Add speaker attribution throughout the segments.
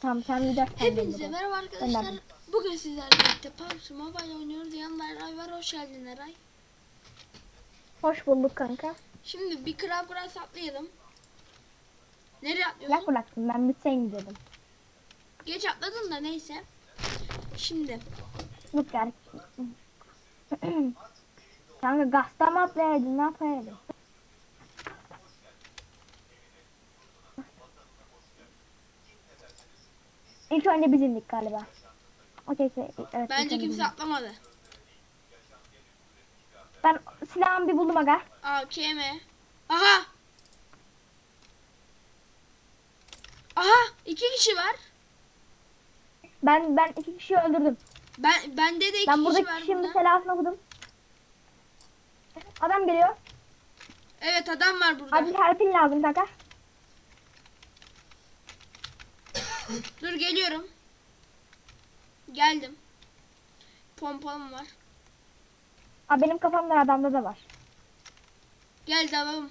Speaker 1: Tamam sen bir de
Speaker 2: Hepinize merhaba arkadaşlar.
Speaker 1: Gönderdim.
Speaker 2: Bugün sizlerle birlikte PUBG Mobile oynuyoruz. Yanımda Eray var. Hoş geldin Eray.
Speaker 1: Hoş bulduk kanka.
Speaker 2: Şimdi bir Crab Grass atlayalım. Nereye
Speaker 1: Yak
Speaker 2: atlıyorsun?
Speaker 1: bıraktım ben bitsen gidiyordum.
Speaker 2: Geç atladın da neyse. Şimdi
Speaker 1: Yok yani. kanka gazdan mı atlayaydın ne yapaydın? İlk önce biz indik galiba. Okey, okey, evet.
Speaker 2: bence kimse
Speaker 1: indik.
Speaker 2: atlamadı.
Speaker 1: Ben silahımı bir buldum aga.
Speaker 2: AKM. Aha. Aha iki kişi var.
Speaker 1: Ben ben iki kişiyi öldürdüm.
Speaker 2: Ben bende de iki
Speaker 1: Ben
Speaker 2: kişi
Speaker 1: buradaki
Speaker 2: var
Speaker 1: kişinin
Speaker 2: burada.
Speaker 1: selasını okudum. Adam geliyor.
Speaker 2: Evet adam var burada.
Speaker 1: Acil helpin lazım kanka.
Speaker 2: Dur geliyorum. Geldim. Pompalım var.
Speaker 1: Aa, benim kafamda adamda da var.
Speaker 2: Gel dalalım.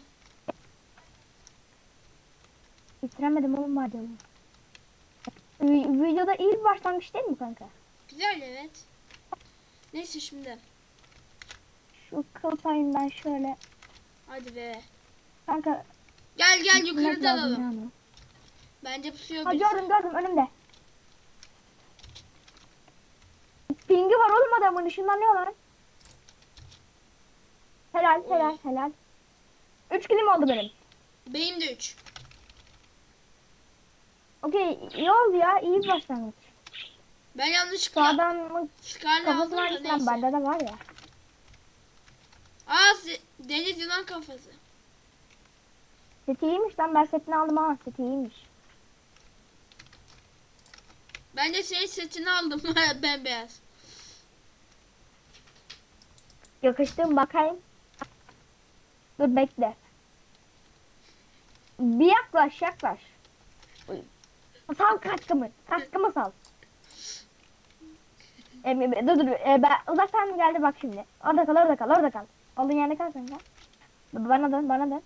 Speaker 1: Bitiremedim oğlum madem. Vi- Videoda iyi bir başlangıç değil mi kanka?
Speaker 2: Güzel evet. Neyse şimdi.
Speaker 1: Şu kıl payından şöyle.
Speaker 2: Hadi be.
Speaker 1: Kanka.
Speaker 2: Gel gel yukarı dalalım.
Speaker 1: yani.
Speaker 2: Bence pusuyor
Speaker 1: Ha gördüm gördüm önümde. Pingi var oğlum adamın ışınlanıyor lan. Helal helal helal. Üç kilim oldu benim.
Speaker 2: Benim de 3.
Speaker 1: Okey iyi oldu ya iyi bir başlangıç.
Speaker 2: Ben
Speaker 1: Şu
Speaker 2: yanlışlıkla
Speaker 1: adamın
Speaker 2: Scarlet aldım
Speaker 1: kafasını
Speaker 2: da
Speaker 1: bende de var ya.
Speaker 2: Aa se- deniz yılan kafası.
Speaker 1: Seti iyiymiş lan ben setini aldım ha seti iyiymiş.
Speaker 2: Ben de senin setini aldım bembeyaz.
Speaker 1: Yakıştı mı bakayım. Dur bekle. Bir yaklaş yaklaş. Sal kaskımı. Kaskımı sal. E, dur dur. E, ben, uzaktan geldi bak şimdi. Orada kal orada kal orada kal. Olduğun yerde kal sen kal. Bana dön bana dön.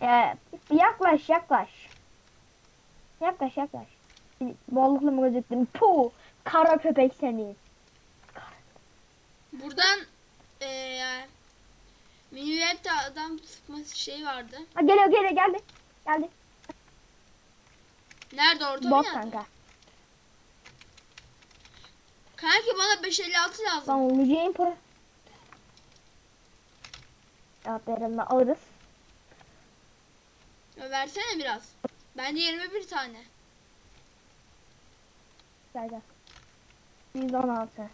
Speaker 1: E, yaklaş yaklaş. Yaklaş yaklaş. Bolluklu mu gözüktüm? Puh. Kara köpek seni.
Speaker 2: Buradan eee Minilep'te adam sıkması şey vardı.
Speaker 1: Ha, geliyor geliyor geldi. Geldi.
Speaker 2: Nerede orada
Speaker 1: Bot
Speaker 2: mı yani?
Speaker 1: kanka.
Speaker 2: Kanki bana 556 lazım.
Speaker 1: Lan olacağım para. Aferin alırız.
Speaker 2: Ya Versene biraz. Bende 21 tane.
Speaker 1: Gel gel. 116.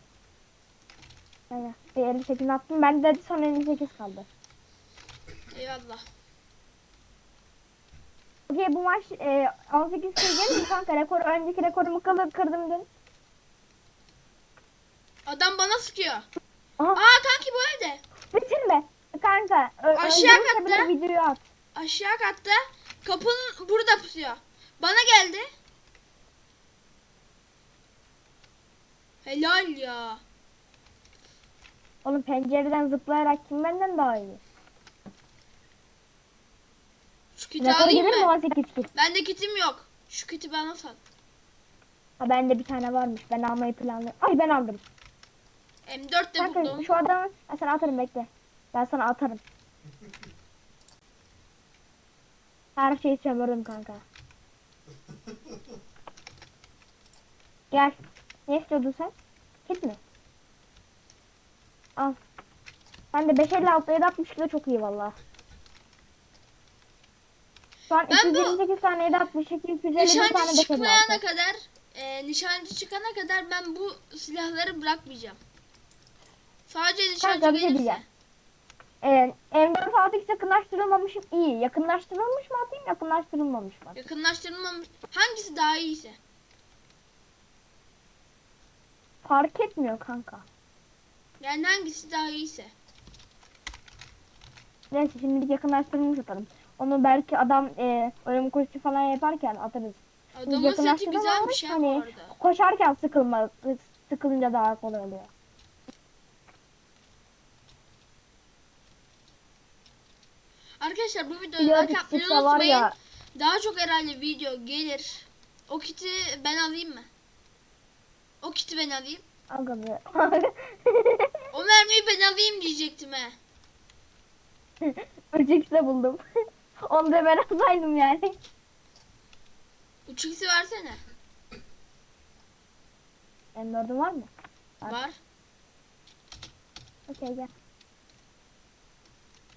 Speaker 1: Gel gel. Bir 58 attım. Ben de son 58 kaldı.
Speaker 2: Eyvallah.
Speaker 1: Okey bu maç e, 18 kere gelir mi kanka? Rekor, önceki rekorumu kırdım, kırdım dün.
Speaker 2: Adam bana sıkıyor.
Speaker 1: Aha
Speaker 2: Aa kanki bu evde.
Speaker 1: bitirme. Kanka.
Speaker 2: Aşağı katta.
Speaker 1: Videoyu at.
Speaker 2: Aşağı katta kapının burada pusuyor. Bana geldi. Helal ya.
Speaker 1: Oğlum pencereden zıplayarak kim benden daha iyi?
Speaker 2: Şu kiti
Speaker 1: Rekor
Speaker 2: alayım
Speaker 1: gelir mi
Speaker 2: mı?
Speaker 1: 18 kit?
Speaker 2: Bende kitim yok. Şu kiti bana sat.
Speaker 1: Ha bende bir tane varmış. Ben almayı planlıyorum. Ay ben aldım.
Speaker 2: M4 de
Speaker 1: Kanka
Speaker 2: buldum.
Speaker 1: şu adamı ben sana atarım bekle. Ben sana atarım. Her şeyi sömürdüm kanka. Gel. Ne istiyordun sen? Kit mi? Al. Ben de 556 760 kilo çok iyi valla. Şu an
Speaker 2: Ben bu
Speaker 1: 228 tane 762 251 tane
Speaker 2: Nişancı
Speaker 1: 556.
Speaker 2: çıkmayana kadar, e, nişancı çıkana kadar ben bu silahları bırakmayacağım. Sadece nişancı
Speaker 1: Kanka bir şey diyeceğim. Ee, M4 6x yakınlaştırılmamış iyi. Yakınlaştırılmış mı atayım yakınlaştırılmamış mı? atayım?
Speaker 2: Yakınlaştırılmamış. Hangisi daha iyiyse.
Speaker 1: Fark etmiyor kanka.
Speaker 2: Yani hangisi daha iyiyse.
Speaker 1: Neyse şimdilik yakınlaştırılmış atalım. Onu belki adam e, ölüm koşusu falan yaparken atarız.
Speaker 2: Adamın seti güzelmiş ya bu
Speaker 1: hani
Speaker 2: arada.
Speaker 1: Koşarken sıkılma, sıkılınca daha kolay oluyor.
Speaker 2: Arkadaşlar bu
Speaker 1: Biliyorum
Speaker 2: like atmayı unutmayın.
Speaker 1: ya
Speaker 2: Daha çok herhalde video gelir. O kiti ben alayım mı? O kiti ben alayım.
Speaker 1: Aga be.
Speaker 2: O mermiyi ben alayım diyecektim he.
Speaker 1: 3x'de buldum. Onu da ben alsaydım yani.
Speaker 2: 3x'i versene.
Speaker 1: M4'ün var mı? Var.
Speaker 2: Var.
Speaker 1: Okey gel.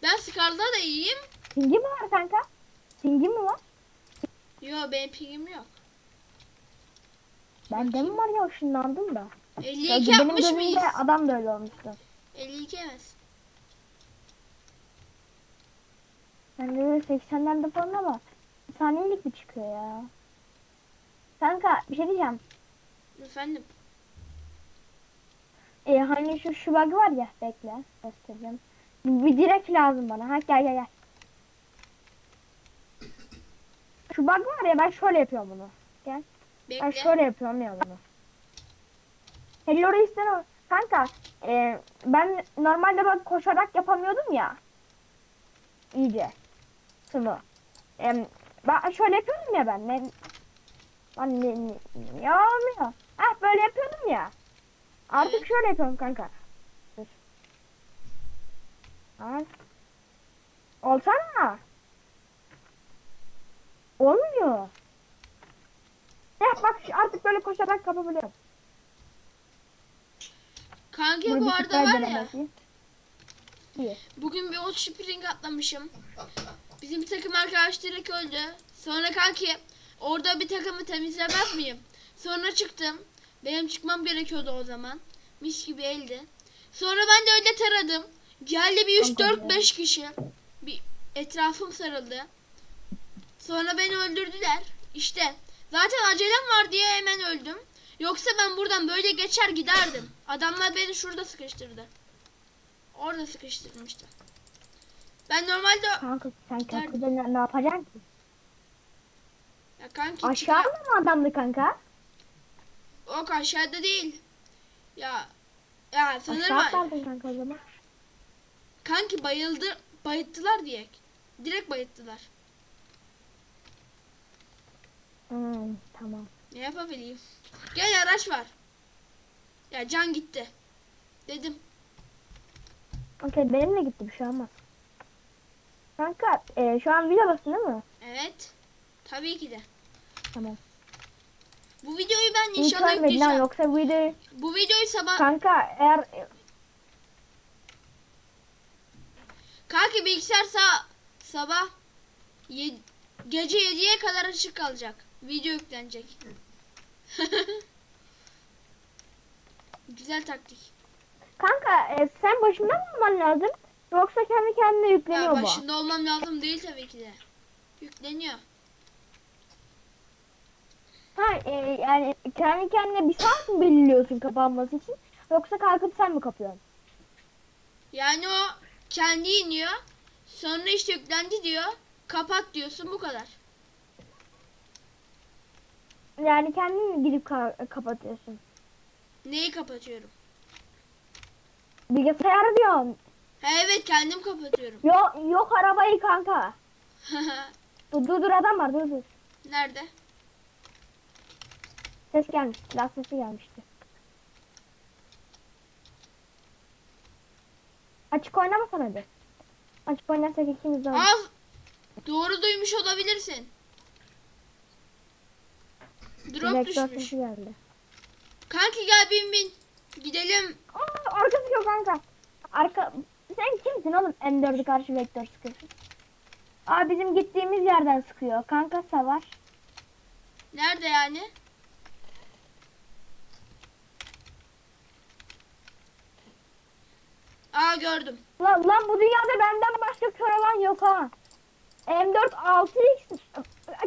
Speaker 2: Ben Scar'da da iyiyim.
Speaker 1: Singi mi var kanka? Singi mi var?
Speaker 2: Yo benim pingim yok.
Speaker 1: Bende mi var ya ışınlandım da. Ya
Speaker 2: 52
Speaker 1: benim
Speaker 2: yapmış mıyız?
Speaker 1: adam da öyle olmuştu.
Speaker 2: 52 evet.
Speaker 1: Bende de 80'lerde falan ama saniyelik mi çıkıyor ya? Kanka bir şey diyeceğim.
Speaker 2: Efendim.
Speaker 1: Ee, hani şu şu bug var ya bekle göstereceğim. Bir, direk lazım bana. Ha gel gel gel. Şu bug var ya ben şöyle yapıyorum bunu. Gel. Ben
Speaker 2: Bekle.
Speaker 1: şöyle yapıyorum ya bunu. Hello Reis'ten. Kanka e, ben normalde bak koşarak yapamıyordum ya. İyice. Şunu. E, ben şöyle yapıyordum ya ben. Ne, ben ne, ne, ya olmuyor. Ah böyle yapıyordum ya. Artık şöyle yapıyorum kanka. Al. Olsana. Olmuyor. Ya bak artık böyle koşarak yapabiliyorum.
Speaker 2: Kanki
Speaker 1: Bunu
Speaker 2: bu arada var ya.
Speaker 1: İyi.
Speaker 2: Bugün bir ot spring atlamışım. Bizim bir takım arkadaş direkt öldü. Sonra kanki orada bir takımı temizlemez miyim? Sonra çıktım. Benim çıkmam gerekiyordu o zaman. Mis gibi eldi. Sonra ben de öyle taradım. Geldi bir 3
Speaker 1: Kanka
Speaker 2: 4
Speaker 1: ya.
Speaker 2: 5 kişi. Bir etrafım sarıldı. Sonra beni öldürdüler. İşte zaten acelem var diye hemen öldüm. Yoksa ben buradan böyle geçer giderdim. Adamlar beni şurada sıkıştırdı. Orada sıkıştırmıştı. Ben normalde
Speaker 1: Kanka sen
Speaker 2: Gider-
Speaker 1: köprüde ne, ne yapacaksın ki?
Speaker 2: ya kanki
Speaker 1: Aşağı
Speaker 2: çıkar-
Speaker 1: mı adamdı kanka?
Speaker 2: Yok aşağıda değil. Ya ya sanırım
Speaker 1: Aşağı atlardın kanka o zaman.
Speaker 2: Kanki bayıldı bayıttılar diye. Direkt bayıttılar.
Speaker 1: Hmm, tamam.
Speaker 2: Ne yapabileyim? Gel araç var. Ya can gitti. Dedim.
Speaker 1: Okey benimle gitti bir şey olmaz. Kanka e, şu an videodasın değil mi?
Speaker 2: Evet. Tabii ki de.
Speaker 1: Tamam.
Speaker 2: Bu videoyu ben inşallah yükleyeceğim.
Speaker 1: yoksa videoyu...
Speaker 2: Bu videoyu sabah
Speaker 1: Kanka eğer...
Speaker 2: kanki bilgisayar sa sabah ye- gece 7'ye kadar açık kalacak. Video yüklenecek. Güzel taktik.
Speaker 1: Kanka e, sen başında mı olman lazım? Yoksa kendi kendine yükleniyor mu?
Speaker 2: başında olmam lazım değil tabii ki de. Yükleniyor.
Speaker 1: Ha e, yani kendi kendine bir saat mi belirliyorsun kapanması için? Yoksa kalkıp sen mi kapıyorsun?
Speaker 2: Yani o kendi iniyor. Sonra işte yüklendi diyor. Kapat diyorsun bu kadar.
Speaker 1: Yani kendin mi gidip ka- kapatıyorsun?
Speaker 2: Neyi kapatıyorum?
Speaker 1: Bilgisayarı diyorum.
Speaker 2: Ha evet kendim kapatıyorum.
Speaker 1: Yok yok arabayı kanka. Dur dur dur adam var dur dur.
Speaker 2: Nerede?
Speaker 1: Ses gelmiş. Silah sesi gelmişti. Açık oynamasana hadi. Açık oynarsak ikimiz de oynarız.
Speaker 2: Az doğru duymuş olabilirsin. Drop
Speaker 1: Vektör
Speaker 2: düşmüş.
Speaker 1: sesi geldi.
Speaker 2: Kanki gel bin bin. Gidelim.
Speaker 1: Aa, arka sıkıyor kanka. Arka... Sen kimsin oğlum M4'ü karşı vektör sıkıyorsun? Aa bizim gittiğimiz yerden sıkıyor. Kanka var.
Speaker 2: Nerede yani? Aa gördüm.
Speaker 1: Lan, lan bu dünyada benden başka kör olan yok ha. M4 6x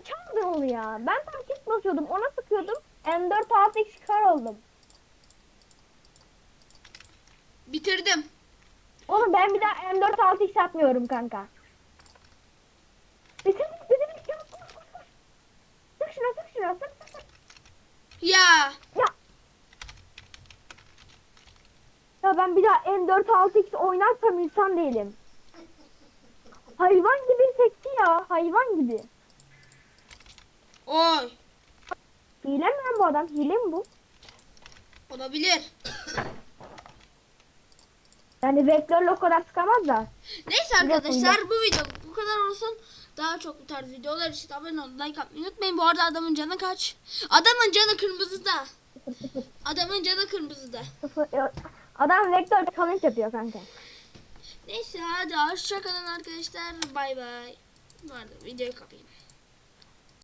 Speaker 1: çaldın onu ya. Ben tam kit basıyordum ona sıkıyordum. M4 6x kör oldum.
Speaker 2: Bitirdim.
Speaker 1: Oğlum ben bir daha M4 6x atmıyorum kanka. Bitir bitir bitir. Koş, koş, koş. Sık şuna sık şuna sık sık sık.
Speaker 2: Ya.
Speaker 1: Ya. Ya ben bir daha M4 6x oynarsam insan değilim. Hayvan gibi sekti ya. Hayvan gibi.
Speaker 2: Oy.
Speaker 1: Hile mi lan bu adam? Hile mi bu?
Speaker 2: Olabilir.
Speaker 1: Yani vektörle o kadar sıkamaz da.
Speaker 2: Neyse arkadaşlar bu video bu kadar olsun. Daha çok bu tarz videolar için abone olun, like atmayı unutmayın. Bu arada adamın canı kaç? Adamın canı kırmızıda. Adamın canı kırmızıda.
Speaker 1: Adam vektör challenge yapıyor kanka.
Speaker 2: Neyse hadi hoşçakalın arkadaşlar. Bay bay. Arada videoyu kapayım.